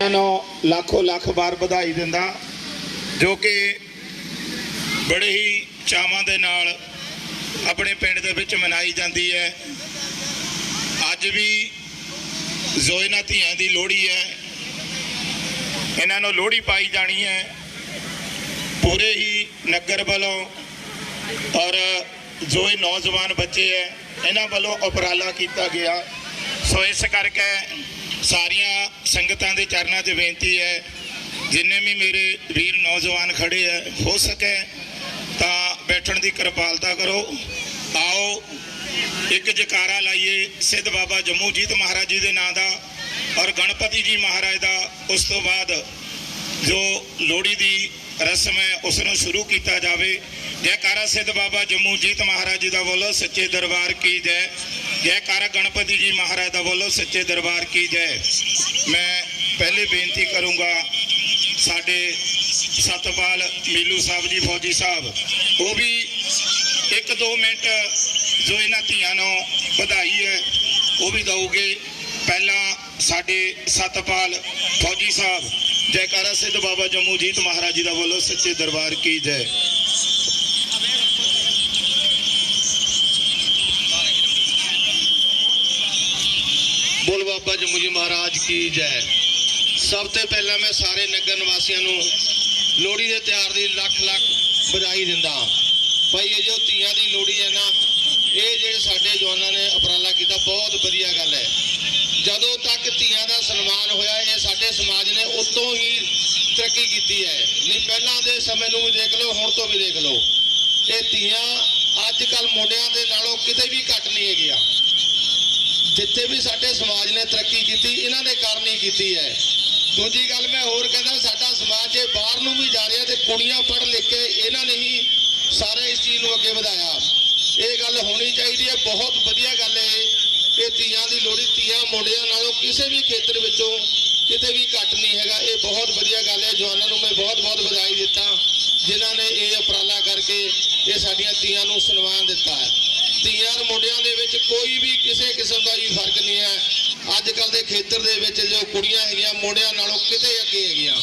ਇਹਨਾਂ ਨੂੰ ਲੱਖੋ ਲੱਖ ਵਾਰ ਵਧਾਈ ਦਿੰਦਾ, ਜੋ ਕਿ ਬੜੇ ਹੀ ਚਾਵਾਂ ਦੇ ਨਾਲ ਆਪਣੇ ਪਿੰਡ ਦੇ ਵਿੱਚ ਮਨਾਈ ਜਾਂਦੀ ਹੈ। ਅੱਜ ਵੀ ਜ਼ੋਇਨਾ ਧੀਆਂ ਦੀ ਲੋਹੜੀ ਹੈ। ਇਹਨਾਂ ਨੂੰ ਲੋਹੜੀ ਪਾਈ ਜਾਣੀ ਹੈ। ਪੂਰੇ ਹੀ ਨਗਰ ਵੱਲੋਂ ਔਰ ਜੋ ਇਹ ਨੌਜਵਾਨ ਬੱਚੇ ਹੈ, ਇਹਨਾਂ ਵੱਲੋਂ ਉਪਰਾਲਾ ਕੀਤਾ ਗਿਆ। ਸੋ ਇਸ ਕਰਕੇ ਸਾਰੀਆਂ ਸੰਗਤਾਂ ਦੇ ਚਰਨਾਂ 'ਚ ਬੇਨਤੀ ਹੈ, ਜਿੰਨੇ ਵੀ ਮੇਰੇ ਵੀਰ ਨੌਜਵਾਨ ਖੜੇ ਹੈ ਹੋ ਸਕੇ ਤਾਂ ਬੈਠਣ ਦੀ ਕਿਰਪਾਲਤਾ ਕਰੋ। ਆਓ, ਇੱਕ ਜਕਾਰਾ ਲਾਈਏ ਸਿੱਧ ਬਾਬਾ ਜੰਮੂ ਜੀਤ ਮਹਾਰਾਜ ਜੀ ਦੇ ਨਾਂ ਦਾ ਔਰ ਗਣਪਤੀ ਜੀ ਮਹਾਰਾਜ ਦਾ। ਉਸ ਤੋਂ ਬਾਅਦ ਜੋ ਲੋਹੜੀ ਦੀ ਰਸਮ ਹੈ, ਉਸ ਨੂੰ ਸ਼ੁਰੂ ਕੀਤਾ ਜਾਵੇ। ਜੈਕਾਰਾ ਸਿੱਧ ਬਾਬਾ ਜੰਮੂ ਜੀਤ ਮਹਾਰਾਜ ਜੀ ਦਾ ਬੋਲੋ, ਸੱਚੇ ਦਰਬਾਰ ਕੀ ਜੈ। ਜੈਕਾਰਾ ਗਣਪਤੀ ਜੀ ਮਹਾਰਾਜ ਦਾ ਬੋਲੋ ਸੱਚੇ ਦਰਬਾਰ ਕੀ ਜੈ। ਮੈਂ ਪਹਿਲੇ ਬੇਨਤੀ ਕਰੂੰਗਾ ਸਾਡੇ ਸਤਪਾਲ ਮੀਲੂ ਸਾਹਿਬ ਜੀ, ਫੌਜੀ ਸਾਹਿਬ, ਉਹ ਵੀ ਇੱਕ ਦੋ ਮਿੰਟ ਜੋ ਇਹਨਾਂ ਧੀਆਂ ਨੂੰ ਵਧਾਈ ਹੈ, ਉਹ ਵੀ ਦਊਗੇ। ਪਹਿਲਾਂ ਸਾਡੇ ਸਤਪਾਲ ਫੌਜੀ ਸਾਹਿਬ, ਜੈਕਾਰਾ ਸਿੱਧ ਬਾਬਾ ਜੰਮੂ ਜੀਤ ਮਹਾਰਾਜ ਜੀ ਦਾ ਵੱਲੋਂ ਸੱਚੇ ਦਰਬਾਰ ਕੀ ਜੈ ਬੋਲ ਬਾਬਾ ਜੰਮੂ ਜੀ ਮਹਾਰਾਜ ਕੀ ਜੈ। ਸਭ ਤੋਂ ਪਹਿਲਾਂ ਮੈਂ ਸਾਰੇ ਨਗਰ ਨਿਵਾਸੀਆਂ ਨੂੰ ਲੋਹੜੀ ਦੇ ਤਿਉਹਾਰ ਦੀ ਲੱਖ ਲੱਖ ਵਧਾਈ ਦਿੰਦਾ ਭਾਈ, ਇਹ ਜੋ ਧੀਆਂ ਦੀ ਲੋਹੜੀ ਹੈ ਨਾ, ਇਹ ਜਿਹੜੇ ਸਾਡੇ ਜਵਾਨਾਂ ਨੇ ਉਪਰਾਲਾ ਕੀਤਾ, ਬਹੁਤ ਵਧੀਆ ਗੱਲ ਹੈ। ਜਦੋਂ ਤੱਕ ਧੀਆਂ ਦਾ ਸਨਮਾਨ ਹੋਇਆ, ਇਹ ਸਾਡੇ ਸਮਾਜ ਨੇ ਉਤੋਂ ਹੀ ਤਰੱਕੀ ਕੀਤੀ ਹੈ। ਨਹੀਂ, ਪਹਿਲਾਂ ਦੇ ਸਮੇਂ ਨੂੰ ਵੀ ਦੇਖ ਲਓ, ਹੁਣ ਤੋਂ ਵੀ ਦੇਖ ਲਓ। ਇਹ ਧੀਆਂ ਅੱਜ ਕੱਲ ਮੁੰਡਿਆਂ ਦੇ ਨਾਲੋਂ ਕਿਤੇ ਵੀ ਘੱਟ ਨਹੀਂ ਹੈਗੀਆਂ। ਜਿੱਥੇ ਵੀ ਸਾਡੇ ਸਮਾਜ ਨੇ ਤਰੱਕੀ ਕੀਤੀ, ਇਹਨਾਂ ਦੇ ਕਾਰਨ ਹੀ ਕੀਤੀ ਹੈ। ਦੂਜੀ ਗੱਲ ਮੈਂ ਹੋਰ ਕਹਿੰਦਾ, ਸਾਡਾ ਸਮਾਜ ਜੇ ਬਾਹਰ ਨੂੰ ਵੀ ਜਾ ਰਿਹਾ ਤੇ ਕੁੜੀਆਂ ਪੜ੍ਹ ਲਿਖ ਕੇ ਇਹਨਾਂ ਨੇ ਹੀ ਸਾਰੇ ਇਸ ਚੀਜ਼ ਨੂੰ ਅੱਗੇ ਵਧਾਇਆ। ਇਹ ਗੱਲ ਹੋਣੀ ਚਾਹੀਦੀ ਹੈ, ਬਹੁਤ ਵਧੀਆ ਗੱਲ ਹੈ ਇਹ। ਇਹ ਧੀਆਂ ਦੀ ਲੋਹੜੀ ਧੀਆਂ, ਮੁੰਡਿਆਂ ਨਾਲੋਂ ਕਿਸੇ ਵੀ ਖੇਤਰ ਵਿੱਚੋਂ ਕਿਤੇ ਵੀ ਘੱਟ ਨਹੀਂ ਹੈਗਾ। ਇਹ ਬਹੁਤ ਵਧੀਆ ਗੱਲ ਹੈ, ਜਵਾਨਾਂ ਨੂੰ ਮੈਂ ਬਹੁਤ ਬਹੁਤ ਵਧਾਈ ਦਿੱਤਾ, ਜਿਨ੍ਹਾਂ ਨੇ ਇਹ ਉਪਰਾਲਾ ਕਰਕੇ ਇਹ ਸਾਡੀਆਂ ਧੀਆਂ ਨੂੰ ਸਨਮਾਨ ਦਿੱਤਾ ਹੈ। ਧੀਆਂ ਮੁੰਡਿਆਂ ਦੇ ਵਿੱਚ ਕੋਈ ਵੀ ਕਿਸੇ ਕਿਸਮ ਦਾ ਵੀ ਫ਼ਰਕ ਨਹੀਂ ਹੈ। ਅੱਜ ਕੱਲ ਦੇ ਖੇਤਰ ਦੇ ਵਿੱਚ ਜੋ ਕੁੜੀਆਂ ਹੈਗੀਆਂ, ਮੁੰਡਿਆਂ ਨਾਲੋਂ ਕਿਤੇ ਅੱਗੇ ਹੈਗੀਆਂ।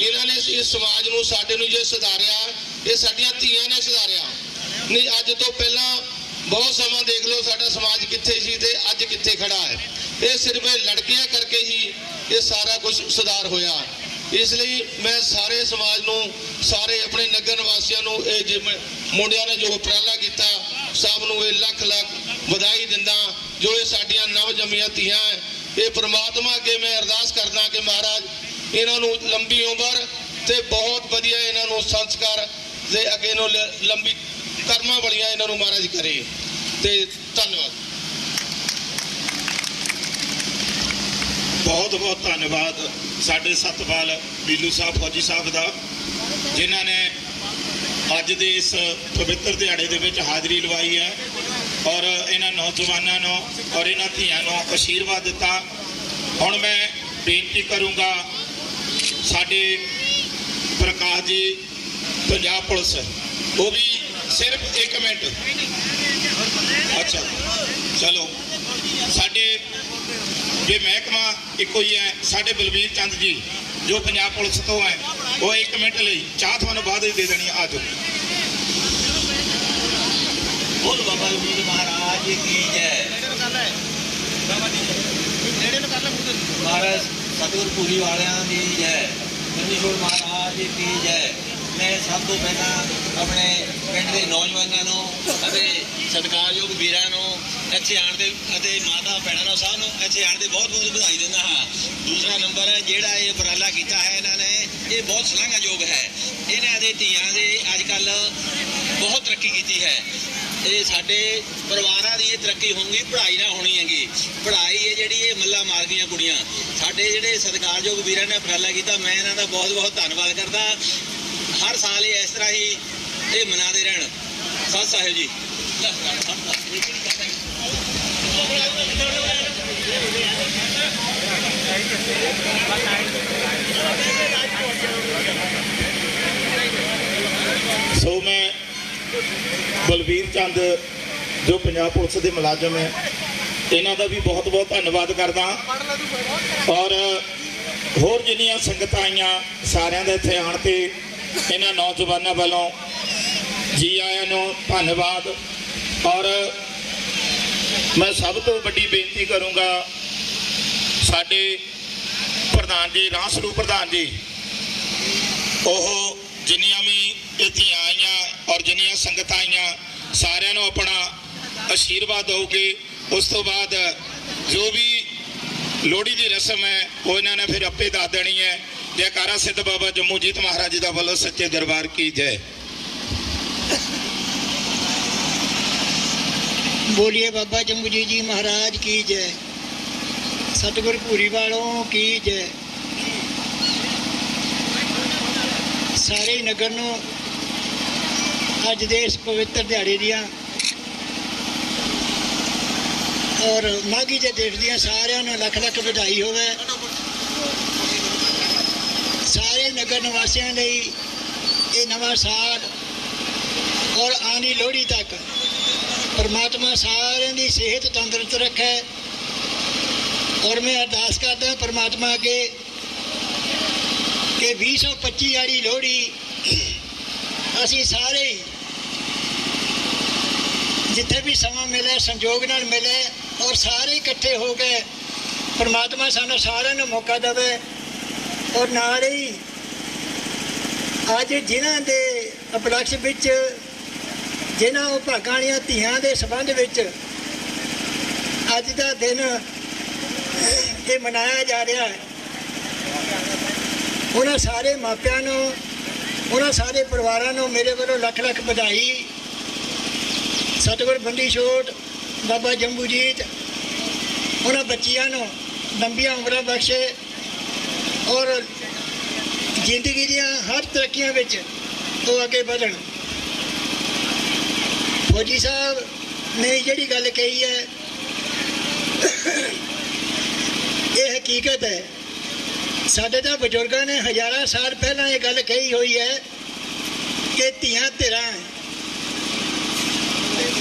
ਇਹਨਾਂ ਨੇ ਇਸ- ਸਮਾਜ ਨੂੰ, ਸਾਡੇ ਨੂੰ ਜੇ ਸੁਧਾਰਿਆ, ਇਹ ਸਾਡੀਆਂ ਧੀਆਂ ਨੇ ਸੁਧਾਰਿਆ। ਨਹੀਂ, ਅੱਜ ਤੋਂ ਪਹਿਲਾਂ ਬਹੁਤ ਸਮਾਂ ਦੇਖ ਲਓ ਸਾਡਾ ਸਮਾਜ ਕਿੱਥੇ ਸੀ ਤੇ ਅੱਜ ਕਿੱਥੇ ਖੜਾ ਹੈ। ਇਹ ਸਿਰਫ ਇਹ ਲੜਕੀਆਂ ਕਰਕੇ ਹੀ ਇਹ ਸਾਰਾ ਕੁਝ ਸੁਧਾਰ ਹੋਇਆ। ਇਸ ਲਈ ਮੈਂ ਸਾਰੇ ਸਮਾਜ ਨੂੰ, ਸਾਰੇ ਆਪਣੇ ਨਗਰ ਨਿਵਾਸੀਆਂ ਨੂੰ ਇਹ ਜਿਵੇਂ ਮੁੰਡਿਆਂ ਨੇ ਜੋ ਉਪਰਾਲਾ ਕੀਤਾ ਸਭ ਨੂੰ ਇਹ ਲੱਖ ਲੱਖ ਵਧਾਈ ਦਿੰਦਾ ਜੋ ਇਹ ਸਾਡੀਆਂ ਨਵ ਜੰਮੀਆਂ ਧੀਆਂ ਇਹ ਪ੍ਰਮਾਤਮਾ ਅੱਗੇ ਮੈਂ ਅਰਦਾਸ ਕਰਦਾ ਕਿ ਮਹਾਰਾਜ ਇਹਨਾਂ ਨੂੰ ਲੰਬੀ ਉਮਰ ਤੇ ਬਹੁਤ ਵਧੀਆ ਇਹਨਾਂ ਨੂੰ ਸੰਸਕਾਰ ਦੇ ਅੱਗੇ ਨੂੰ ਲ- ਲੰਬੀ ਕਰਮਾਂ ਵਾਲੀਆਂ ਇਹਨਾਂ ਨੂੰ ਮਹਾਰਾਜ ਕਰੇ। ਤੇ ਧੰਨਵਾਦ। ਬਹੁਤ ਬਹੁਤ ਧੰਨਵਾਦ ਸਾਡੇ ਸਤਪਾਲ ਬੀਲੂ ਸਾਹਿਬ ਫੌਜੀ ਸਾਹਿਬ ਦਾ, ਜਿਨ੍ਹਾਂ ਨੇ ਅੱਜ ਦੇ ਇਸ ਪਵਿੱਤਰ ਦਿਹਾੜੇ ਦੇ ਵਿੱਚ ਹਾਜ਼ਰੀ ਲਵਾਈ ਹੈ ਔਰ ਇਹਨਾਂ ਨੌਜਵਾਨਾਂ ਨੂੰ ਔਰ ਇਹਨਾਂ ਧੀਆਂ ਨੂੰ ਆਸ਼ੀਰਵਾਦ ਦਿੱਤਾ। ਹੁਣ ਮੈਂ ਬੇਨਤੀ ਕਰੂੰਗਾ ਸਾਡੇ ਪ੍ਰਕਾਸ਼ ਜੀ, ਪੰਜਾਬ ਪੁਲਿਸ, ਉਹ ਵੀ ਸਿਰਫ 1 ਮਿੰਟ। ਅੱਛਾ, ਚਲੋ। ਸਾਡੇ ਜੇ ਮਹਿਕਮਾ ਇੱਕੋ ਹੀ ਹੈ, ਸਾਡੇ ਬਲਵੀਰ ਚੰਦ ਜੀ ਜੋ ਪੰਜਾਬ ਪੁਲਿਸ ਤੋਂ ਹੈ ਉਹ 1 ਮਿੰਟ ਲਈ ਚਾਹ ਤੁਹਾਨੂੰ ਬਾਅਦ ਵਿੱਚ ਦੇ ਦੇਣੀ, ਆ ਬੋਲ ਬਾਬਾ ਜੀ ਮਹਾਰਾਜ ਕੀ ਜੈ। ਮਹਾਰਾਜ ਸਤਿਗੁਰ ਪੂਰੀ ਵਾਲਿਆਂ ਦੀ ਜੈ। ਨੰਦੀਸ਼ੋਰ ਮਹਾਰਾਜ ਕੀ ਜੈ। ਮੈਂ ਸਭ ਤੋਂ ਪਹਿਲਾਂ ਆਪਣੇ ਪਿੰਡ ਦੇ ਨੌਜਵਾਨਾਂ ਨੂੰ ਅਤੇ ਸਤਿਕਾਰਯੋਗ ਵੀਰਾਂ ਨੂੰ ਇੱਥੇ ਆਉਣ ਦੇ ਅਤੇ ਮਾਤਾ ਭੈਣਾਂ ਨੂੰ ਸਭ ਨੂੰ ਇੱਥੇ ਆਣ ਦੇ ਬਹੁਤ ਬਹੁਤ ਵਧਾਈ ਦਿੰਦਾ ਹਾਂ। ਦੂਸਰਾ ਨੰਬਰ ਹੈ, ਜਿਹੜਾ ਇਹ ਉਪਰਾਲਾ ਕੀਤਾ ਹੈ ਇਹਨਾਂ ਨੇ, ਇਹ ਬਹੁਤ ਸ਼ਲਾਘਾਯੋਗ ਹੈ। ਇਹਨਾਂ ਦੇ ਧੀਆਂ ਦੇ ਅੱਜ ਕੱਲ ਬਹੁਤ ਤਰੱਕੀ ਕੀਤੀ ਹੈ। ਇਹ ਸਾਡੇ ਪਰਿਵਾਰਾਂ ਦੀ ਇਹ ਤਰੱਕੀ ਹੋਊਗੀ, ਪੜ੍ਹਾਈ ਨਾ ਹੋਣੀ ਹੈਗੀ। ਪੜ੍ਹਾਈ ਇਹ ਜਿਹੜੀ, ਇਹ ਮੱਲਾ ਮਾਰਦੀਆਂ ਕੁੜੀਆਂ। ਸਾਡੇ ਜਿਹੜੇ ਸਤਿਕਾਰਯੋਗ ਵੀਰਾਂ ਨੇ ਉਪਰਾਲਾ ਕੀਤਾ, ਮੈਂ ਇਹਨਾਂ ਦਾ ਬਹੁਤ ਬਹੁਤ ਧੰਨਵਾਦ ਕਰਦਾ। ਹਰ ਸਾਲ ਇਹ ਇਸ ਤਰ੍ਹਾਂ ਹੀ ਇਹ ਮਨਾਦੇ ਰਹਿਣ। ਸਤਿ ਸਾਹਿਬ ਜੀ। ਸੋ ਮੈਂ ਬਲਵੀਰ ਚੰਦ ਜੋ ਪੰਜਾਬ ਪੁਲਿਸ ਦੇ ਮੁਲਾਜ਼ਮ ਹੈ ਇਹਨਾਂ ਦਾ ਵੀ ਬਹੁਤ ਬਹੁਤ ਧੰਨਵਾਦ ਕਰਦਾ ਔਰ ਹੋਰ ਜਿੰਨੀਆਂ ਸੰਗਤਾਂ ਆਈਆਂ ਸਾਰਿਆਂ ਦੇ ਇੱਥੇ ਆਣ ਤੇ ਇਹਨਾਂ ਨੌਜਵਾਨਾਂ ਵੱਲੋਂ ਜੀ ਆਇਆਂ ਨੂੰ ਧੰਨਵਾਦ ਔਰ ਮੈਂ ਸਭ ਤੋਂ ਵੱਡੀ ਬੇਨਤੀ ਕਰੂੰਗਾ ਸਾਡੇ ਪ੍ਰਧਾਨ ਜੀ ਰਾਜ ਸਰੂਪ ਪ੍ਰਧਾਨ ਜੀ, ਉਹ ਜਿੰਨੀਆਂ ਵੀ ਇੱਥੇ ਆਈਆਂ ਔਰ ਜਿੰਨੀਆਂ ਸੰਗਤਾਂ ਆਈਆਂ, ਸਾਰਿਆਂ ਨੂੰ ਆਪਣਾ ਆਸ਼ੀਰਵਾਦ ਦਿਓਗੇ ਉਸ ਤੋਂ ਬਾਅਦ ਜੋ ਵੀ ਲੋਹੜੀ ਦੀ ਰਸਮ ਹੈ, ਉਹ ਇਹਨਾਂ ਨੇ ਫਿਰ ਆਪੇ ਦੱਸ ਦੇਣੀ ਹੈ। ਜੈਕਾਰਾ ਸਿੱਧ ਬਾਬਾ ਜੰਮੂ ਜੀਤ ਮਹਾਰਾਜ ਜੀ ਦਾ ਵੱਲੋਂ ਸੱਚੇ ਦਰਬਾਰ ਕੀ ਜੈ। ਬੋਲੀਏ ਬਾਬਾ ਜੰਬੂ ਜੀ ਜੀ ਮਹਾਰਾਜ ਕੀ ਜੈ। ਸਤਿਗੁਰ ਪੂਰੀ ਵਾਲੋਂ ਕੀ ਜੈ। ਸਾਰੇ ਨਗਰ ਨੂੰ ਅੱਜ ਦੇ ਇਸ ਪਵਿੱਤਰ ਦਿਹਾੜੇ ਦੀਆਂ ਔਰ ਮਾਗੀ ਜੇ ਦੇਖਦੀਆਂ ਸਾਰਿਆਂ ਨੂੰ ਲੱਖ ਲੱਖ ਵਧਾਈ ਹੋਵੇ। ਸਾਰੇ ਨਗਰ ਨਿਵਾਸੀਆਂ ਲਈ ਇਹ ਨਵਾਂ ਸਾਲ ਔਰ ਆਣੀ ਲੋਹੜੀ ਤੱਕ ਪਰਮਾਤਮਾ ਸਾਰਿਆਂ ਦੀ ਸਿਹਤ ਤੰਦਰੁਸਤ ਰੱਖੇ ਔਰ ਮੈਂ ਅਰਦਾਸ ਕਰਦਾ ਪਰਮਾਤਮਾ ਅੱਗੇ ਕਿ 2025 ਵਾਲੀ ਲੋਹੜੀ ਅਸੀਂ ਸਾਰੇ ਜਿੱਥੇ ਵੀ ਸਮਾਂ ਮਿਲੇ, ਸੰਜੋਗ ਨਾਲ ਮਿਲੇ ਔਰ ਸਾਰੇ ਇਕੱਠੇ ਹੋ ਕੇ ਪਰਮਾਤਮਾ ਸਾਨੂੰ ਸਾਰਿਆਂ ਨੂੰ ਮੌਕਾ ਦੇਵੇ ਔਰ ਨਾਲ ਹੀ ਅੱਜ ਜਿਨ੍ਹਾਂ ਦੇ ਅਪਲਕਸ਼ ਵਿੱਚ ਜਿਨ੍ਹਾਂ ਉਹ ਭਾਗਾਂ ਵਾਲੀਆਂ ਧੀਆਂ ਦੇ ਸੰਬੰਧ ਵਿੱਚ ਅੱਜ ਦਾ ਦਿਨ ਇਹ ਮਨਾਇਆ ਜਾ ਰਿਹਾ ਹੈ। ਉਹਨਾਂ ਸਾਰੇ ਮਾਪਿਆਂ ਨੂੰ, ਉਹਨਾਂ ਸਾਰੇ ਪਰਿਵਾਰਾਂ ਨੂੰ ਮੇਰੇ ਵੱਲੋਂ ਲੱਖ ਲੱਖ ਵਧਾਈ। ਸਤਿਗੁਰ ਬੰਦੀ ਛੋਟ, ਬਾਬਾ ਜੰਬੂਜੀਤ, ਉਹਨਾਂ ਬੱਚੀਆਂ ਨੂੰ ਲੰਬੀਆਂ ਉਮਰਾਂ ਬਖਸ਼ੇ ਔਰ ਜ਼ਿੰਦਗੀ ਦੀਆਂ ਹਰ ਤਰੱਕੀਆਂ ਵਿੱਚ ਉਹ ਅੱਗੇ ਵਧਣ। ਫੌਜੀ ਸਾਹਿਬ ਨੇ ਜਿਹੜੀ ਗੱਲ ਕਹੀ ਹੈ, ਇਹ ਹਕੀਕਤ ਹੈ। ਸਾਡੇ ਤਾਂ ਬਜ਼ੁਰਗਾਂ ਨੇ ਹਜ਼ਾਰਾਂ ਸਾਲ ਪਹਿਲਾਂ ਇਹ ਗੱਲ ਕਹੀ ਹੋਈ ਹੈ ਕਿ ਧੀਆਂ ਧਿਰਾਂ,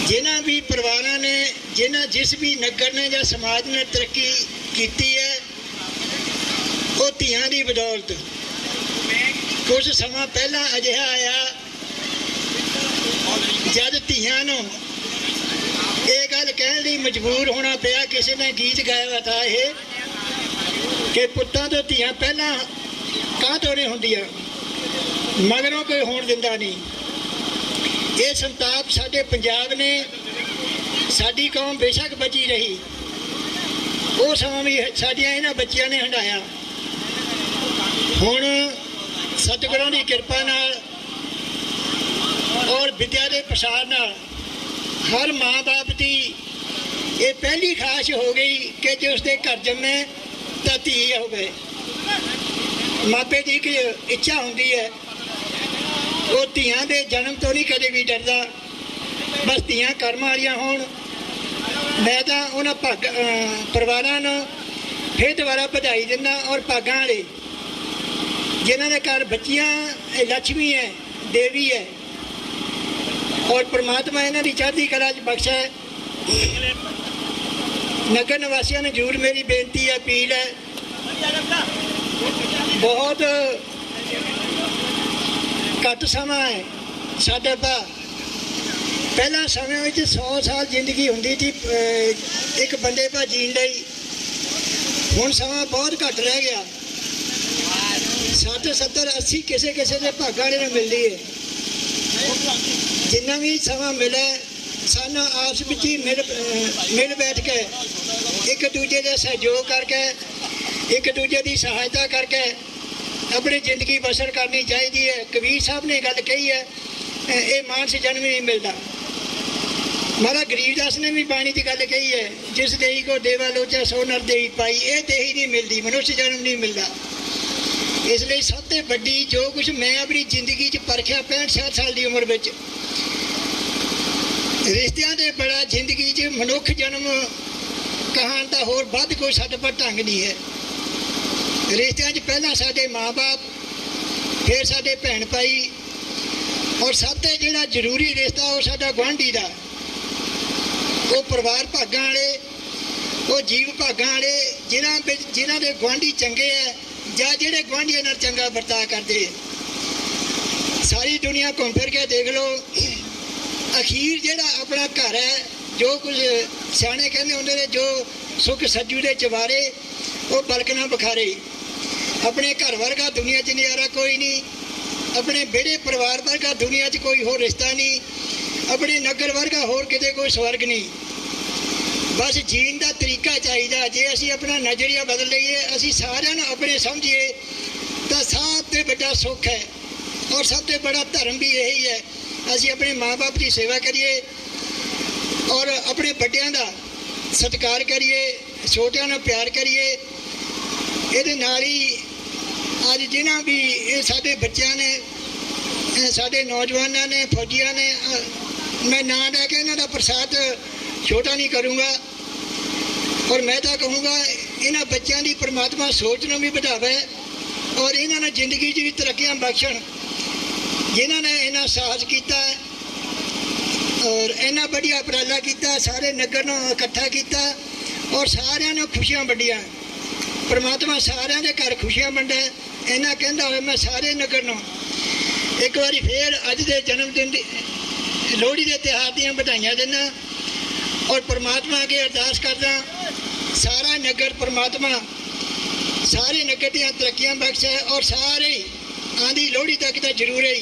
ਜਿਨ੍ਹਾਂ ਵੀ ਪਰਿਵਾਰਾਂ ਨੇ, ਜਿਨ੍ਹਾਂ ਜਿਸ ਵੀ ਨਗਰ ਨੇ ਜਾਂ ਸਮਾਜ ਨੇ ਤਰੱਕੀ ਕੀਤੀ ਹੈ, ਉਹ ਧੀਆਂ ਦੀ ਬਦੌਲਤ। ਕੁਝ ਸਮਾਂ ਪਹਿਲਾਂ ਅਜਿਹਾ ਆਇਆ ਧੀਆਂ ਨੂੰ ਇਹ ਗੱਲ ਕਹਿਣ ਲਈ ਮਜਬੂਰ ਹੋਣਾ ਪਿਆ, ਕਿਸੇ ਨੇ ਗੀਤ ਗਾਇਆ ਤਾ ਇਹ ਕਿ ਪੁੱਤਾਂ ਤੋਂ ਧੀਆਂ ਪਹਿਲਾਂ ਕਾਹ ਤੋਂ ਹੁੰਦੀਆਂ, ਮਗਰੋਂ ਕੋਈ ਹੋਣ ਦਿੰਦਾ ਨਹੀਂ। ਇਹ ਸੰਤਾਪ ਸਾਡੇ ਪੰਜਾਬ ਨੇ, ਸਾਡੀ ਕੌਮ ਬੇਸ਼ੱਕ ਬਚੀ ਰਹੀ। ਉਹ ਸਮਾਂ ਵੀ ਸਾਡੀਆਂ ਇਹਨਾਂ ਬੱਚਿਆਂ ਨੇ ਹੰਡਾਇਆ ਹੁਣ ਸਤਿਗੁਰਾਂ ਦੀ ਕਿਰਪਾ ਨਾਲ ਔਰ ਵਿਦਿਆ ਦੇ ਪ੍ਰਸਾਰ ਨਾਲ ਹਰ ਮਾਂ-ਬਾਪ ਦੀ ਇਹ ਪਹਿਲੀ ਖਾਸ਼ ਹੋ ਗਈ ਕਿ ਜੇ ਉਸਦੇ ਘਰ ਜੰਮੇ ਤਾਂ ਧੀ ਹੋਵੇ ਮਾਪੇ ਦੀ ਇੱਕ ਇੱਛਾ ਹੁੰਦੀ ਹੈ, ਉਹ ਧੀਆਂ ਦੇ ਜਨਮ ਤੋਂ ਨਹੀਂ ਕਦੇ ਵੀ ਡਰਦਾ। ਬਸ ਧੀਆਂ ਕਰਮ ਵਾਲੀਆਂ ਹੋਣ। ਮੈਂ ਤਾਂ ਉਹਨਾਂ ਭਾਗ ਪਰਿਵਾਰਾਂ ਨੂੰ ਫਿਰ ਦੁਬਾਰਾ ਵਧਾਈ ਦਿੰਦਾ ਔਰ ਭਾਗਾਂ ਵਾਲੇ। ਜਿਨ੍ਹਾਂ ਦੇ ਘਰ ਬੱਚੀਆਂ, ਇਹ ਲక్ష్ਮੀ ਹੈ, ਦੇਵੀ ਹੈ ਔਰ ਪ੍ਰਮਾਤਮਾ ਇਹਨਾਂ ਦੀ ਚੜ੍ਹਦੀ ਕਲਾ ਚ ਬਖਸ਼ੇ ਨਗਰ ਨਿਵਾਸੀਆਂ ਨੂੰ ਜ਼ਰੂਰ ਮੇਰੀ ਬੇਨਤੀ ਹੈ, ਅਪੀਲ ਹੈ। ਬਹੁਤ ਘੱਟ ਸਮਾਂ ਹੈ ਸਾਡੇ ਪਾ ਪਹਿਲਾਂ ਸਮੇਂ ਵਿੱਚ 100 ਸਾਲ ਜ਼ਿੰਦਗੀ ਹੁੰਦੀ ਸੀ ਇੱਕ ਬੰਦੇ ਪਾ ਜੀਣ ਲਈ। ਹੁਣ ਸਮਾਂ ਬਹੁਤ ਘੱਟ ਰਹਿ ਗਿਆ। 60 70 80 ਕਿਸੇ ਕਿਸੇ ਦੇ ਭਾਗਾਂ ਵਾਲੇ ਨੂੰ ਮਿਲਦੀ ਹੈ। ਜਿੰਨਾ ਵੀ ਸਮਾਂ ਮਿਲੇ ਸਾਨੂੰ ਆਪਸ ਵਿੱਚ ਹੀ ਮਿਲ ਮਿਲ ਬੈਠ ਕੇ, ਇੱਕ ਦੂਜੇ ਦਾ ਸਹਿਯੋਗ ਕਰਕੇ, ਇੱਕ ਦੂਜੇ ਦੀ ਸਹਾਇਤਾ ਕਰਕੇ ਆਪਣੀ ਜ਼ਿੰਦਗੀ ਬਸਰ ਕਰਨੀ ਚਾਹੀਦੀ ਹੈ। ਕਬੀਰ ਸਾਹਿਬ ਨੇ ਗੱਲ ਕਹੀ ਹੈ ਇਹ ਮਾਨਸ ਜਨਮ ਨਹੀਂ ਮਿਲਦਾ। ਮਾਰਾ ਗਰੀਬਦਾਸ ਨੇ ਵੀ ਬਾਣੀ ਦੀ ਗੱਲ ਕਹੀ ਹੈ, ਜਿਸ ਦੇਹੀ ਕੋ ਦੇਵਾ ਲੋਚਾ ਸੋ ਨਰ ਦੇਹੀ ਪਾਈ, ਇਹ ਦੇਹੀ ਨਹੀਂ ਮਿਲਦੀ, ਮਨੁੱਖ ਜਨਮ ਨਹੀਂ ਮਿਲਦਾ। ਇਸ ਲਈ ਸਭ ਤੋਂ ਵੱਡੀ ਜੋ ਕੁਝ ਮੈਂ ਆਪਣੀ ਜ਼ਿੰਦਗੀ 'ਚ ਪਰਖਿਆ 65 66 ਸਾਲ ਦੀ ਉਮਰ ਵਿੱਚ, ਰਿਸ਼ਤਿਆਂ ਦੇ ਬੜਾ ਜ਼ਿੰਦਗੀ 'ਚ ਮਨੁੱਖ ਜਨਮ ਕਹਾਣ ਦਾ ਹੋਰ ਵੱਧ ਕੋਈ ਸਾਡੇ ਪਰ ਢੰਗ ਨਹੀਂ ਹੈ। ਰਿਸ਼ਤਿਆਂ 'ਚ ਪਹਿਲਾਂ ਸਾਡੇ ਮਾਪੇ ਫਿਰ ਸਾਡੇ ਭੈਣ ਭਾਈ ਔਰ ਸਭ ਤੋਂ ਜਿਹੜਾ ਜ਼ਰੂਰੀ ਰਿਸ਼ਤਾ ਉਹ ਸਾਡਾ ਗੁਆਂਢੀ ਦਾ। ਉਹ ਪਰਿਵਾਰ ਭਾਗਾਂ ਵਾਲੇ, ਉਹ ਜੀਵ ਭਾਗਾਂ ਵਾਲੇ, ਜਿਨ੍ਹਾਂ ਵਿੱਚ ਜਿਨ੍ਹਾਂ ਦੇ ਗੁਆਂਢੀ ਚੰਗੇ ਹੈ ਜਾਂ ਜਿਹੜੇ ਗੁਆਂਢੀਆਂ ਨਾਲ ਚੰਗਾ ਵਰਤਾਅ ਕਰਦੇ ਸਾਰੀ ਦੁਨੀਆ ਘੁੰਮ ਫਿਰ ਕੇ ਦੇਖ ਲਓ। ਅਖੀਰ ਜਿਹੜਾ ਆਪਣਾ ਘਰ ਹੈ, ਜੋ ਕੁਝ ਸਿਆਣੇ ਕਹਿੰਦੇ ਹੁੰਦੇ ਨੇ, ਜੋ ਸੁੱਖ ਸੱਜੂ ਦੇ ਚਵਾਰੇ ਉਹ ਬਲਕ ਨਾ ਬਖਾਰੇ। ਆਪਣੇ ਘਰ ਵਰਗਾ ਦੁਨੀਆ 'ਚ ਨਜ਼ਾਰਾ ਕੋਈ ਨਹੀਂ। ਆਪਣੇ ਬੇੜੇ ਪਰਿਵਾਰ ਵਰਗਾ ਦੁਨੀਆ 'ਚ ਕੋਈ ਹੋਰ ਰਿਸ਼ਤਾ ਨਹੀਂ। ਆਪਣੇ ਨਗਰ ਵਰਗਾ ਹੋਰ ਕਿਤੇ ਕੋਈ ਸਵਰਗ ਨਹੀਂ। ਬਸ ਜੀਣ ਦਾ ਤਰੀਕਾ ਚਾਹੀਦਾ। ਜੇ ਅਸੀਂ ਆਪਣਾ ਨਜ਼ਰੀਆ ਬਦਲ ਲਈਏ, ਅਸੀਂ ਸਾਰਿਆਂ ਨੂੰ ਆਪਣੇ ਸਮਝੀਏ, ਤਾਂ ਸਭ ਤੋਂ ਵੱਡਾ ਸੁੱਖ ਹੈ। ਔਰ ਸਭ ਤੋਂ ਬੜਾ ਧਰਮ ਵੀ ਇਹੀ ਹੈ। ਅਸੀਂ ਆਪਣੇ ਮਾਪੇ ਦੀ ਸੇਵਾ ਕਰੀਏ ਔਰ ਆਪਣੇ ਵੱਡਿਆਂ ਦਾ ਸਤਿਕਾਰ ਕਰੀਏ, ਛੋਟਿਆਂ ਨਾਲ ਪਿਆਰ ਕਰੀਏ। ਇਹਦੇ ਨਾਲ ਹੀ ਅੱਜ ਜਿਨ੍ਹਾਂ ਵੀ ਇਹ ਸਾਡੇ ਬੱਚਿਆਂ ਨੇ ਸਾਡੇ ਨੌਜਵਾਨਾਂ ਨੇ, ਫੌਜੀਆਂ ਨੇ ਮੈਂ ਨਾਂ ਲੈ ਕੇ ਇਹਨਾਂ ਦਾ ਪ੍ਰਸਾਦ ਛੋਟਾ ਨਹੀਂ ਕਰੂੰਗਾ। ਔਰ ਮੈਂ ਤਾਂ ਕਹੂੰਗਾ, ਇਹਨਾਂ ਬੱਚਿਆਂ ਦੀ ਪਰਮਾਤਮਾ ਸੋਚ ਨੂੰ ਵੀ ਵਧਾਵੇ ਔਰ ਇਹਨਾਂ ਨੂੰ ਜ਼ਿੰਦਗੀ 'ਚ ਵੀ ਤਰੱਕੀਆਂ ਬਖਸ਼ਣ। ਜਿਨ੍ਹਾਂ ਨੇ ਇਹਨਾਂ ਸਾਹਸ ਕੀਤਾ ਔਰ ਇਹਨਾਂ ਵਧੀਆ ਉਪਰਾਲਾ ਕੀਤਾ, ਸਾਰੇ ਨਗਰ ਨੂੰ ਇਕੱਠਾ ਕੀਤਾ ਔਰ ਸਾਰਿਆਂ ਨੂੰ ਖੁਸ਼ੀਆਂ ਵੰਡੀਆਂ। ਪਰਮਾਤਮਾ ਸਾਰਿਆਂ ਦੇ ਘਰ ਖੁਸ਼ੀਆਂ ਵੰਡੇ ਇਹਨਾਂ ਕਹਿੰਦਾ ਹੋਇਆ ਮੈਂ ਸਾਰੇ ਨਗਰ ਨੂੰ। ਇੱਕ ਵਾਰੀ ਫੇਰ ਅੱਜ ਦੇ ਜਨਮ ਦਿਨ ਦੀ ਲੋਹੜੀ ਦੇ ਤਿਉਹਾਰ ਦੀਆਂ ਵਧਾਈਆਂ ਦਿੰਦਾ। ਔਰ ਪ੍ਰਮਾਤਮਾ ਅੱਗੇ ਅਰਦਾਸ ਕਰਦਾ ਸਾਰਾ ਨਗਰ ਪ੍ਰਮਾਤਮਾ, ਸਾਰੇ ਨਗਰ ਦੀਆਂ ਤਰੱਕੀਆਂ ਬਖਸ਼ੇ ਔਰ ਸਾਰੇ ਹੀ ਆਂਦੀ ਲੋਹੜੀ ਤੱਕ ਤਾਂ ਜ਼ਰੂਰ ਹੈ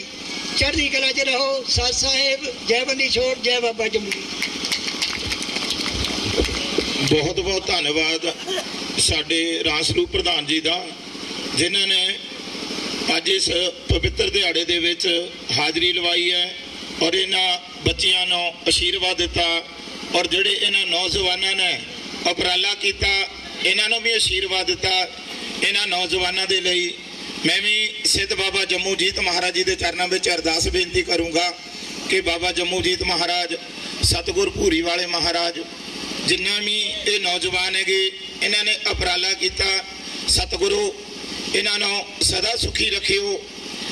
ਚੜ੍ਹਦੀ ਕਲਾ 'ਚ ਰਹੋ ਸਤ ਸਾਹਿਬ, ਜੈ ਬੰਦੀ ਛੋੜ, ਜੈ ਬਾਬਾ ਜੰਮੂ ਬਹੁਤ ਬਹੁਤ ਧੰਨਵਾਦ ਸਾਡੇ ਰਾਸਰੂ ਪ੍ਰਧਾਨ ਜੀ ਦਾ, ਜਿਨ੍ਹਾਂ ਨੇ ਅੱਜ ਇਸ ਪਵਿੱਤਰ ਦਿਹਾੜੇ ਦੇ ਵਿੱਚ ਹਾਜ਼ਰੀ ਲਵਾਈ ਹੈ ਔਰ ਇਹਨਾਂ ਬੱਚਿਆਂ ਨੂੰ ਅਸ਼ੀਰਵਾਦ ਦਿੱਤਾ। ਔਰ ਜਿਹੜੇ ਇਹਨਾਂ ਨੌਜਵਾਨਾਂ ਨੇ ਉਪਰਾਲਾ ਕੀਤਾ, ਇਹਨਾਂ ਨੂੰ ਵੀ ਅਸ਼ੀਰਵਾਦ ਦਿੱਤਾ, ਇਹਨਾਂ ਨੌਜਵਾਨਾਂ ਦੇ ਲਈ ਮੈਂ ਵੀ ਸਿੱਧ ਬਾਬਾ ਜੰਮੂ ਜੀਤ ਮਹਾਰਾਜ ਜੀ ਦੇ ਚਰਨਾਂ ਵਿੱਚ ਅਰਦਾਸ ਬੇਨਤੀ ਕਰੂੰਗਾ ਕਿ ਬਾਬਾ ਜੰਮੂ ਜੀਤ ਮਹਾਰਾਜ, ਸਤਿਗੁਰ ਭੂਰੀ ਵਾਲੇ ਮਹਾਰਾਜ, ਜਿੰਨਾ ਵੀ ਇਹ ਨੌਜਵਾਨ ਹੈਗੇ, ਇਹਨਾਂ ਨੇ ਉਪਰਾਲਾ ਕੀਤਾ। ਸਤਿਗੁਰੂ, ਇਹਨਾਂ ਨੂੰ ਸਦਾ ਸੁਖੀ ਰੱਖਿਓ,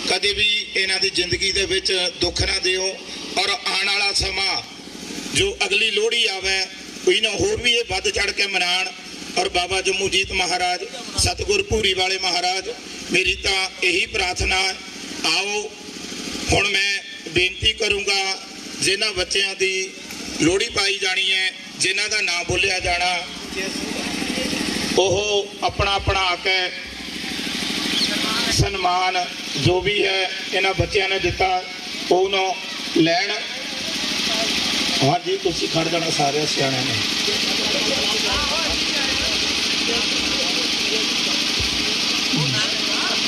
ਕਦੇ ਵੀ ਇਹਨਾਂ ਦੀ ਜ਼ਿੰਦਗੀ ਦੇ ਵਿੱਚ ਦੁੱਖ ਨਾ ਦਿਓ। ਔਰ ਆਉਣ ਵਾਲਾ ਸਮਾਂ ਜੋ ਅਗਲੀ ਲੋਹੜੀ ਆਵੇ ਨਾ ਹੋਰ ਵੀ ਇਹ ਵੱਧ ਚੜ ਕੇ ਮਨਾਣ। ਔਰ ਬਾਬਾ ਜੰਮੂਜੀਤ ਮਹਾਰਾਜ, ਸਤਿਗੁਰ ਭੂਰੀ ਵਾਲੇ ਮਹਾਰਾਜ, ਮੇਰੀ ਤਾਂ ਇਹੀ ਪ੍ਰਾਰਥਨਾ ਆਓ ਹੁਣ ਮੈਂ ਬੇਨਤੀ ਕਰੂੰਗਾ, ਜਿਨ੍ਹਾਂ ਬੱਚਿਆਂ ਦੀ ਲੋਹੜੀ ਪਾਈ ਜਾਣੀ ਹੈ, ਜਿਨ੍ਹਾਂ ਦਾ ਨਾਮ ਬੋਲਿਆ ਜਾਣਾ, ਉਹ ਆਪਣਾ ਆਪਣਾ ਆ ਕੇ ਸਨਮਾਨ ਜੋ ਵੀ ਹੈ, ਇਹਨਾਂ ਬੱਚਿਆਂ ਨੇ ਦਿੱਤਾ ਉਹਨੂੰ ਲੈਣ। ਹਾਂਜੀ ਤੁਸੀਂ ਖੜ ਜਾਣਾ ਸਾਰੇ ਸਿਆਣਿਆਂ ਨੇ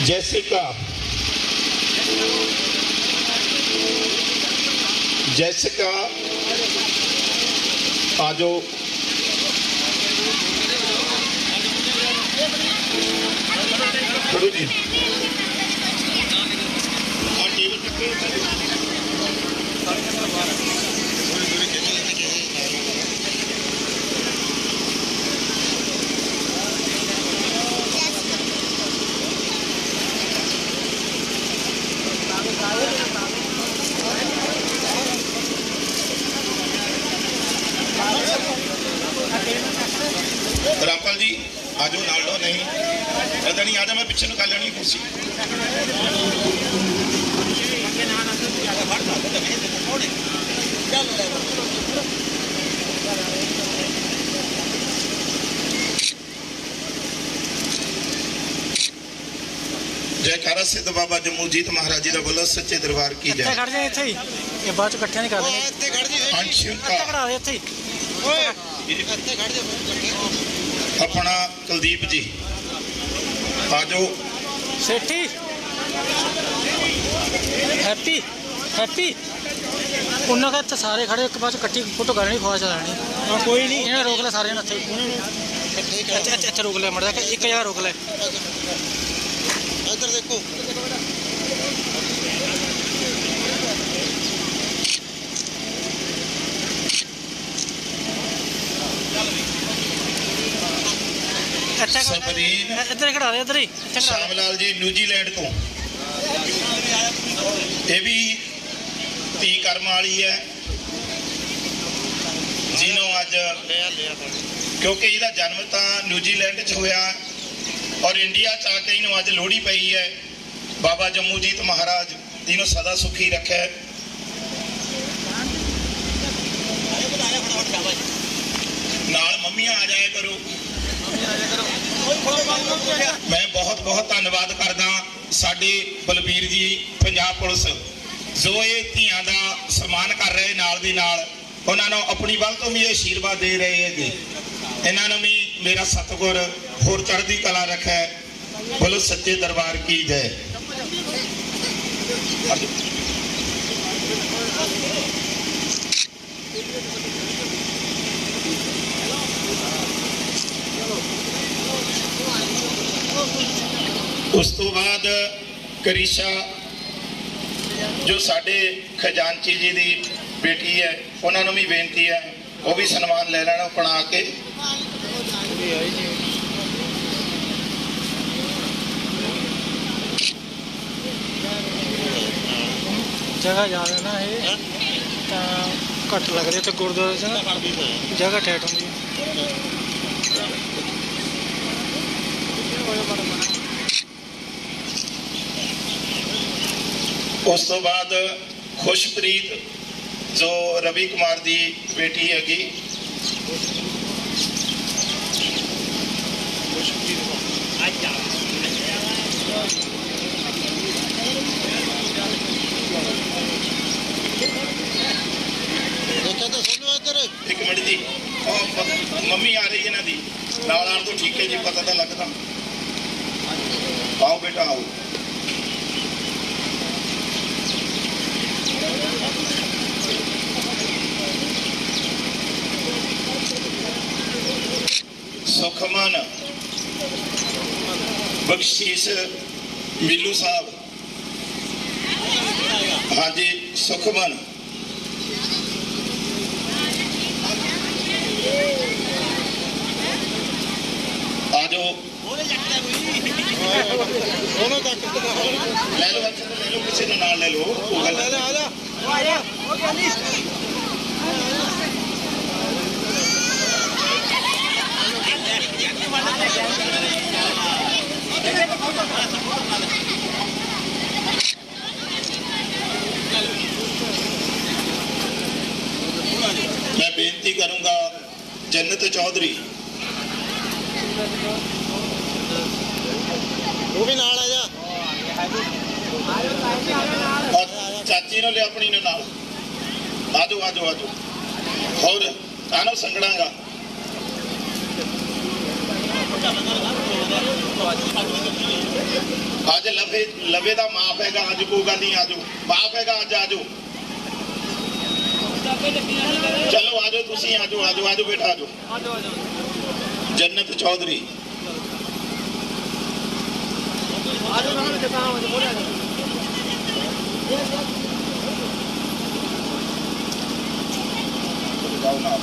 ਜੈਸਿਕਾ ਜੈਸਿਕਾ ਆਜੋ ਖੜੋ ਜੀ ਆ ਟੇਬਲ ਚੱਕੇ ਰਾਮਪਾਲ ਜੀ ਆਜੋ ਨਾਲ ਲੋ ਨਹੀਂ ਇਦਾਂ ਨਹੀਂ ਆਦਾ ਮੈਂ ਪਿੱਛੇ ਨੂੰ ਕਰ ਲੈਣੀ ਕੁਰਸੀ ਜੈਕਾਰਾ ਸਿੱਧ ਜਮੂਜੀਤ ਮਹਾਰਾਜ ਜੀ ਦਾ ਬੋਲੋ ਸੱਚੇ ਦਰਬਾਰ ਕੀ ਇੱਥੇ ਜੈ ਖੜ ਜਾ ਇੱਥੇ ਹੀ। ਇਹ ਬਾਅਦ ਚ ਇਕੱਠਿਆਂ ਨਹੀਂ ਕਰਦੇ ਅੰਸ਼ ਇੱਥੇ ਖੜਾ ਦੇ ਇੱਥੇ ਹੀ। ਆਪਣਾ ਕੁਲਦੀਪ ਜੀ ਆਜੋ ਸੇਠੀ। Happy happy. ਉਹਨਾਂ ਦਾ ਇੱਥੇ ਸਾਰੇ ਖੜੇ ਇੱਕ ਬਾਅਦ ਚ ਇਕੱਠੀ ਫੋਟੋ ਕਰਨੀ ਖਵਾ ਚਲਾਣੀ ਕੋਈ ਨਹੀਂ। ਇਹਨਾਂ ਰੋਕ ਲੈ ਸਾਰਿਆਂ ਨੂੰ ਇੱਥੇ। ਇੱਥੇ ਇੱਥੇ- ਇੱਥੇ ਰੋਕ ਲੈ ਮੜਦਾ ਇੱਕ ਜਗ੍ਹਾ ਰੋਕ ਲੈ ਇੱਧਰ ਦੇਖੋ। ਇੱਥੇ ਖੜਾ- ਸਬਰੀਨ। ਇ- ਇੱਧਰ ਹੀ ਖੜਾ ਦੇ ਇੱਧਰ ਹੀ ਇੱਥੇ ਖੜਾ। ਦੇ। ਸ਼ਾਮ ਲਾਲ ਜੀ ਨਿਊਜ਼ੀਲੈਂਡ ਤੋਂ। ਇਹ ਵੀ ਧੀ ਕਰਮ ਵਾਲੀ ਹੈ। ਜਿਹਨੂੰ ਅੱਜ ਕਿਉਂਕਿ ਇਹਦਾ ਜਨਮ ਤਾਂ ਨਿਊਜ਼ੀਲੈਂਡ 'ਚ ਹੋਇਆ ਔਰ ਇੰਡੀਆ ਚ ਆ ਕੇ ਇਹਨੂੰ ਅੱਜ ਲੋਹੜੀ ਪਈ ਹੈ। ਬਾਬਾ ਜੰਮੂਜੀਤ ਮਹਾਰਾਜ ਇਹਨੂੰ ਸਦਾ ਸੁਖੀ ਰੱਖੇ। ਨਾਲ ਮੰਮੀਆਂ ਆ ਜਾਇਆ ਕਰੋ। ਮੈਂ ਬਹੁਤ ਬਹੁਤ ਧੰਨਵਾਦ ਕਰਦਾ ਸਾਡੇ ਬਲਬੀਰ ਜੀ, ਪੰਜਾਬ ਪੁਲਿਸ, ਜੋ ਇਹ ਧੀਆਂ ਦਾ ਸਨਮਾਨ ਕਰ ਰਹੇ ਨਾਲ ਦੀ ਨਾਲ, ਉਹਨਾਂ ਨੂੰ ਆਪਣੀ ਵੱਲ ਤੋਂ ਵੀ ਆਸ਼ੀਰਵਾਦ ਦੇ ਰਹੇ ਹੈਗੇ। ਇਹਨਾਂ ਨੂੰ ਵੀ ਮੇਰਾ ਸਤਿਗੁਰ ਹੋਰ ਚੜ੍ਹਦੀ ਕਲਾ ਰੱਖੇ। ਬੋਲੋ ਸੱਚੇ ਦਰਬਾਰ ਕੀ ਜੈ। ਉਸ ਤੋਂ ਬਾਅਦ ਕਰੀਸ਼ਾ ਜੋ ਸਾਡੇ ਖਜ਼ਾਨਚੀ ਜੀ ਦੀ ਬੇਟੀ ਹੈ ਉਹਨਾਂ ਨੂੰ ਵੀ ਬੇਨਤੀ ਹੈ ਉਹ ਵੀ ਸਨਮਾਨ ਲੈ ਲੈਣ ਆਪਣਾ ਕੇ। ਜਗ੍ਹਾ ਜ਼ਿਆਦਾ ਨਾ ਇਹ? ਤਾਂ ਘੱਟ ਲੱਗਦੇ ਤੇ ਗੁਰਦੁਆਰੇ 'ਚ ਜਗ੍ਹਾ ਟੈਟ ਹੁੰਦੀ ਹੈ। ਉਸ ਤੋਂ ਬਾਅਦ ਖੁਸ਼ਪ੍ਰੀਤ ਜੋ ਰਵੀ ਕੁਮਾਰ ਦੀ ਬੇਟੀ ਹੈਗੀ ਇੱਕ ਮਿੰਟ ਜੀ। ਮੰਮੀ ਆ ਰਹੀ ਹੈ ਇਹਨਾਂ ਦੀ। ਨਾਲ ਆਉਣ ਤੋਂ ਠੀਕ ਹੈ ਜੀ ਪਤਾ ਤਾਂ ਲੱਗਦਾ। ਆਓ ਬੇਟਾ ਆਓ ਸੁਖਮਨ ਬਖਸ਼ੀਸ਼ ਮਿੱਲੂ ਸਾਹਿਬ ਹਾਂਜੀ ਸੁਖਮਨ ਆ ਜਾਓ ਲੈ ਲਓ ਲੈ ਲਓ ਕਿਸੇ ਨੂੰ ਨਾਲ ਲੈ ਲਓ। ਉਹ ਗੱਲ ਮੈਂ ਬੇਨਤੀ ਕਰੂੰਗਾ ਜੰਨਤ ਚੌਧਰੀ ਉਹ ਵੀ ਨਾਲ ਆ ਜਾ ਔਰ ਚਾਚੀ ਨੂੰ ਲਿਆ ਆਪਣੀ ਨੂੰ ਨਾਲ ਆਜੋ ਆਜੋ ਆਜੋ ਹੋਰ ਆਨੋ ਸੰਗੜਾਂਗਾ ਅੱਜ ਲਵੇ ਲਵੇ ਦਾ ਮਾਫ ਹੈਗਾ ਅੱਜ ਕੋਈ ਗੱਲ ਨਹੀਂ ਆਜੋ ਮਾਫ ਹੈਗਾ ਅੱਜ ਆਜੋ ਚਲੋ ਆਜੋ ਤੁਸੀਂ ਆਜੋ ਆਜੋ ਆਜੋ ਬੇਟਾ ਆਜੋ ਜੰਨਤ ਚੌਧਰੀ ਜਾਓ ਨਾਲ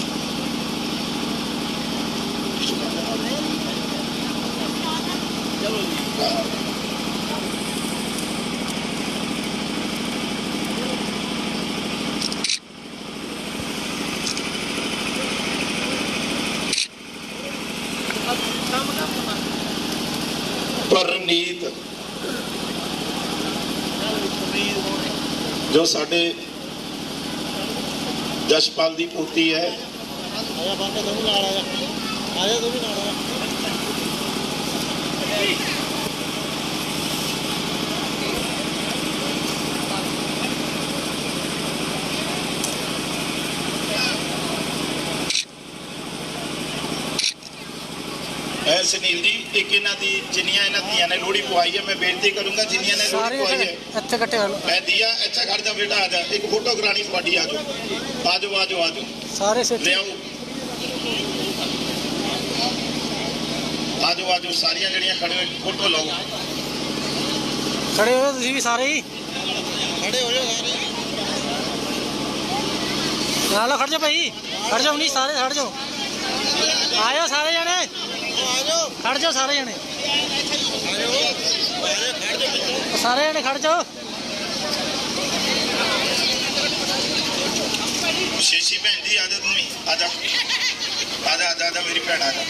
ਪਰਨੀਤ ਜੋ ਸਾਡੇ ਜਸ਼ਪਾਲ ਦੀ ਪੂਰਤੀ ਹੈ। ਆਇਆ ਤੂੰ ਵੀ ਨਾਲ ਆ ਆਇਆ ਤੂੰ ਵੀ ਨਾਲ ਆ। ਸੁਨੀਲ ਜੀ ਇੱਕ ਇਹਨਾਂ ਦੀ ਜਿੰਨੀਆਂ ਇਹਨਾਂ ਧੀਆਂ ਨੇ ਲੋਹੜੀ ਪਵਾਈ ਹੈ ਮੈਂ ਬੇਨਤੀ ਕਰੂੰਗਾ ਜਿੰਨੀਆਂ ਨੇ ਲੋਹੜੀ ਪਵਾਈ ਹੈ। ਇੱਥੇ ਇਕੱਠੇ ਹੋ ਲਓ। ਮੈਂ ਦੀਆ ਇੱਥੇ ਖੜ ਜਾ ਬੇਟਾ ਆ ਜਾ। ਇੱਕ ਫੋਟੋ ਕਰਾਣੀ ਤੁਹਾਡੀ ਆ ਜਾਓ। ਆ ਜਾਓ ਆ ਜਾਓ ਆ ਜਾਓ। ਸਾਰੇ ਸਿੱਖ ਲਿਆਓ ਆ ਜਾਓ ਆ ਜਾਓ। ਸਾਰੀਆਂ ਜਿਹੜੀਆਂ ਖੜੇ ਹੋਏ ਫੋਟੋ ਲਾਓ। ਖੜੇ ਹੋ ਤੁਸੀਂ ਵੀ ਸਾਰੇ ਹੀ? ਖੜੇ ਹੋ ਜਾ ਸਾਰੇ। ਨਾਲ ਖੜ ਜਾ ਭਾਈ। ਖੜ ਜਾਓ ਨਹੀਂ ਸਾਰੇ ਖੜ ਜਾਓ। ਆਇਓ ਸਾਰੇ। ਜਾਓ ਖੜ ਜਾ ਸਾਰੇ ਜਣੇ। ਸਾਰੇ ਜਣੇ ਖੜ ਜਾ ਸ਼ੇਸ਼ੀ ਭੈਣ ਦੀ ਆਦਤ ਨਹੀਂ ਆਦਾ ਆਦਾ ਆਦਾ ਆਦਾ ਮੇਰੀ ਭੈਣ ਆਦਾ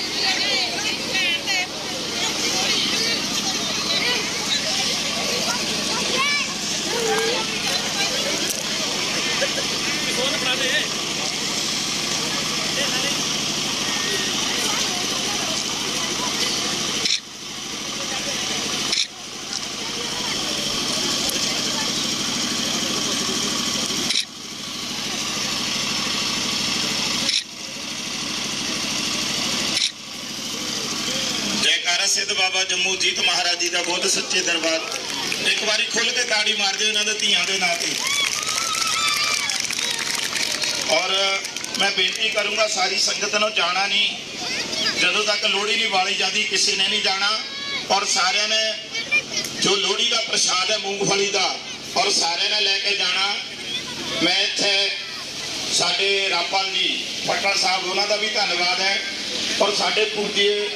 ਮਹਾਰਾਜ ਸੱਚੇ ਦਰਬਾਰ ਇੱਕ ਵਾਰੀ ਖੁੱਲ ਕੇ ਤਾੜੀ ਮਾਰ ਦਿਓ ਇਹਨਾਂ ਦੇ ਧੀਆਂ ਦੇ ਨਾਂ ਤੇ। ਔਰ ਮੈਂ ਬੇਨਤੀ ਕਰੂੰਗਾ, ਸਾਰੀ ਸੰਗਤ ਨੂੰ ਜਾਣਾ ਨਹੀਂ। ਜਦੋਂ ਤੱਕ ਲੋਹੜੀ ਨਹੀਂ ਵਾਲੀ ਜਾਂਦੀ, ਕਿਸੇ ਨੇ ਨਹੀਂ ਜਾਣਾ। ਔਰ ਸਾਰਿਆਂ ਨੇ ਜੋ ਲੋਹੜੀ ਦਾ ਪ੍ਰਸ਼ਾਦ ਹੈ, ਮੂੰਗਫਲੀ ਦਾ, ਔਰ ਸਾਰਿਆਂ ਨੇ ਲੈ ਕੇ ਜਾਣਾ। ਮੈਂ ਇੱਥੇ ਸਾਡੇ ਰਾਪਾਲ ਜੀ ਫਟਾ ਸਾਹਿਬ, ਉਹਨਾਂ ਦਾ ਵੀ ਧੰਨਵਾਦ ਹੈ। ਔਰ ਸਾਡੇ ਪੂਜੇ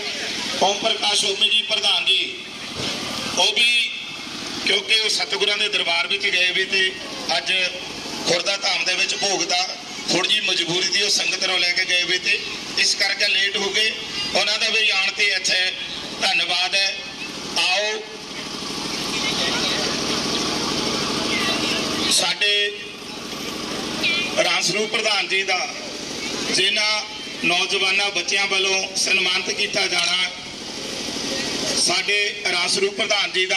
ਓਮ ਪ੍ਰਕਾਸ਼ ਓਮੀ ਜੀ ਪ੍ਰਧਾਨ ਜੀ ਉਹ ਵੀ ਕਿਉਂਕਿ ਉਹ ਸਤਿਗੁਰਾਂ ਦੇ ਦਰਬਾਰ ਵਿੱਚ ਗਏ ਵੀ ਤੇ ਅੱਜ ਖੁਰਦਾ ਧਾਮ ਦੇ ਵਿੱਚ ਭੋਗਦਾ ਥੋੜੀ ਜੀ ਮਜਬੂਰੀ ਦੀ ਉਹ ਸੰਗਤ ਨੂੰ ਲੈ ਕੇ ਗਏ ਵੀ ਤੇ ਇਸ ਕਰਕੇ ਲੇਟ ਹੋ ਗਏ। ਉਹਨਾਂ ਦਾ ਵੀ ਆਣ ਤੇ ਇੱਥੇ ਧੰਨਵਾਦ ਹੈ। ਆਓ। ਸਾਡੇ ਰਾਜਸਰੂਪ ਪ੍ਰਧਾਨ ਜੀ ਦਾ, ਜਿਨ੍ਹਾਂ ਨੌਜਵਾਨਾਂ ਬੱਚਿਆਂ ਵੱਲੋਂ ਸਨਮਾਨਿਤ ਕੀਤਾ ਜਾਣਾ ਸਾਡੇ ਰਾਜਸਰੂਪ ਪ੍ਰਧਾਨ ਜੀ ਦਾ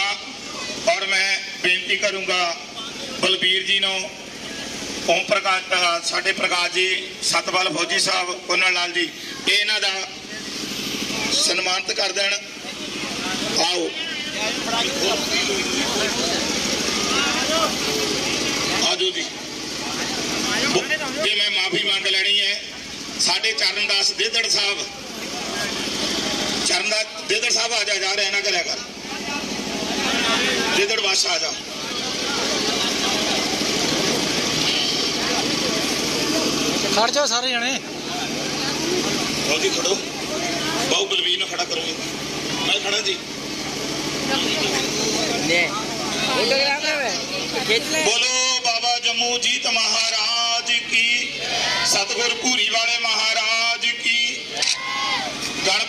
ਔਰ ਮੈਂ ਬੇਨਤੀ ਕਰੂੰਗਾ ਬਲਬੀਰ ਜੀ ਨੂੰ, ਓਮ ਪ੍ਰਕਾਸ਼ ਸਾਡੇ ਪ੍ਰਕਾਸ਼ ਜੀ, ਸਤਪਾਲ ਫੌਜੀ ਸਾਹਿਬ ਉਹਨਾਂ ਲਾਲ ਜੀ ਇਹਨਾਂ ਦਾ ਸਨਮਾਨਿਤ ਕਰ ਦੇਣ। ਆਓ। ਆਜੋ ਜੀ। ਤੇ ਮੈਂ ਮਾਫੀ ਮੰਗ ਲੈਣੀ ਹੈ, ਸਾਡੇ ਚਰਨਦਾਸ ਦੇਦੜ ਸਾਹਿਬ ਚਰਨਦਾਸ ਦੇਦੜ ਸਾਹਿਬ ਆ ਜਾ ਜਾ ਰਿਹਾ ਨਾ ਕਰਿਆ ਕਰ। ਦੇਦੜ ਬਾਦਸ਼ਾਹ ਆ ਜਾ। ਖੜ ਜਾਓ ਸਾਰੇ ਜਣੇ। ਬਹੁਤ ਜੀ ਖੜੋ। ਬਾਹੂ ਬਲਵੀਰ ਨੂੰ ਖੜਾ ਕਰੋ ਜੀ। ਮੈਂ ਖੜਾ ਜੀ। ਬੋਲੋ ਬਾਬਾ ਜੰਮੂ ਜੀਤ ਮਹਾਰਾਜ ਕੀ। ਸਤਗੁਰ ਭੂਰੀ ਵਾਲੇ ਮਹਾਰਾਜ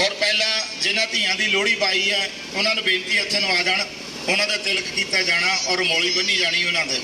ਔਰ ਪਹਿਲਾਂ ਜਿਨ੍ਹਾਂ ਧੀਆਂ ਦੀ ਲੋਹੜੀ ਪਾਈ ਹੈ ਉਹਨਾਂ ਨੂੰ ਬੇਨਤੀ ਇੱਥੇ ਨੂੰ ਆ ਜਾਣ। ਉਹਨਾਂ ਦਾ ਤਿਲਕ ਕੀਤਾ ਜਾਣਾ ਔਰ ਮੋਲੀ ਬੰਨੀ ਜਾਣੀ ਉਹਨਾਂ ਦੇ।